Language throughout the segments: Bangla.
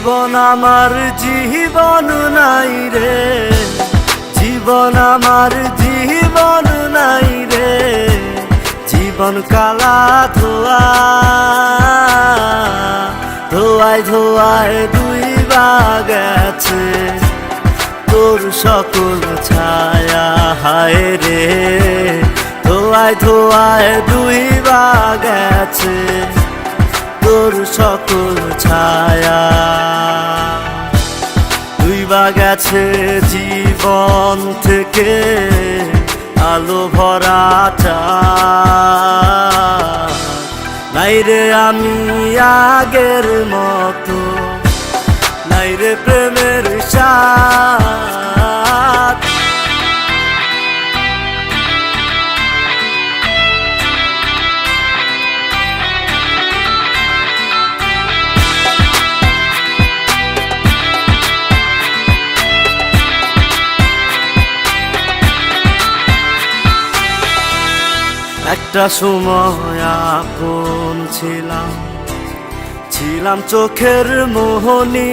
জীবন আমার জীবন নাই রে। জীবন আমার জীবন নাই রে। জীবন কালা ধোয়া ধোয়ায় ধোয়ায় দুই গেছে তোর সকল ছায়া হায় রে। ধোয়ায় ধোয়ায় দুই গেছে তোর সকল ছায়া গেছে জীবন থেকে আলো ভরাটা। নাইরে আমি আগের মতো নাই রে একটা সময় আপন ছিলাম। ছিলাম চোখের মোহনী।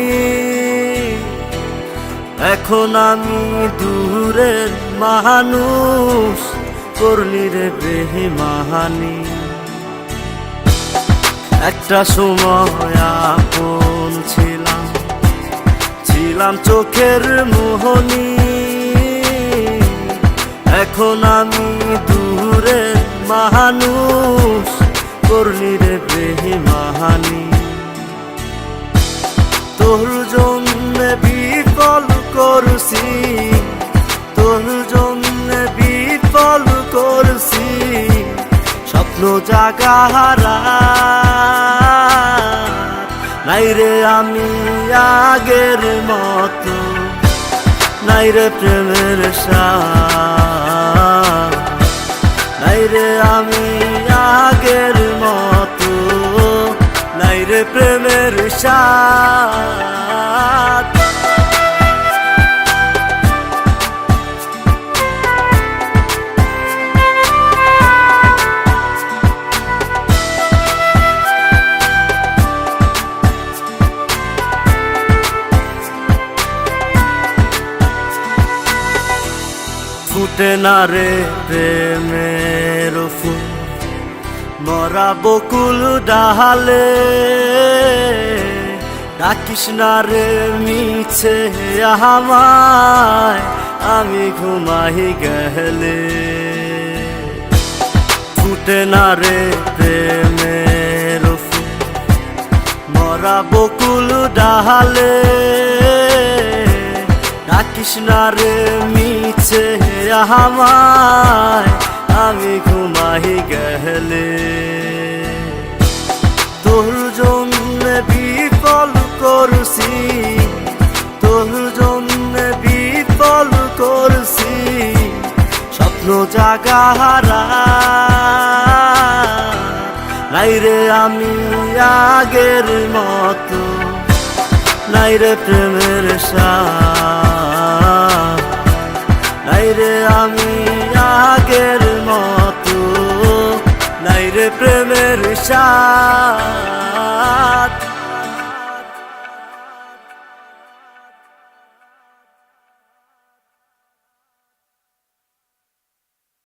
এখন আমি দূরের মানুষ করলি রে বেহিমাহানি একটা সময় আপন ছিলাম। ছিলাম চোখের মোহনী। এখন আমি দূরের মানুষ করলি রে বেহিমাহানি তোর জন্য বিফল করছি, তোর জন্য বিফল করছি, স্বপ্ন জাগাহারা নাই রে আমি আগের মতো, নাই রে প্রেমের সাথ। নাই রে আমি আগের মতো নাইরে প্রেমের সাথ ফুটে না রে প্রেমের ফুল। মরা বকুল ডাহালে, ডাকিস না রে মিছে আমায় আমি ঘুমাই গেলে। ফুটে না রে প্রেমের ফুল। মরা বকুল ডাহালে ডাকিস না রে মিছে আমায়, আমি ঘুমাই গেলে। তোর জন্য বিফল করছি, তোর জন্য বিফল করছি, স্বপ্ন জাগাহারা নাই রে আমি আগের মতো, নাই রে প্রেমের রে আমি আগের মতো। নাই রে প্রেমের সাথ।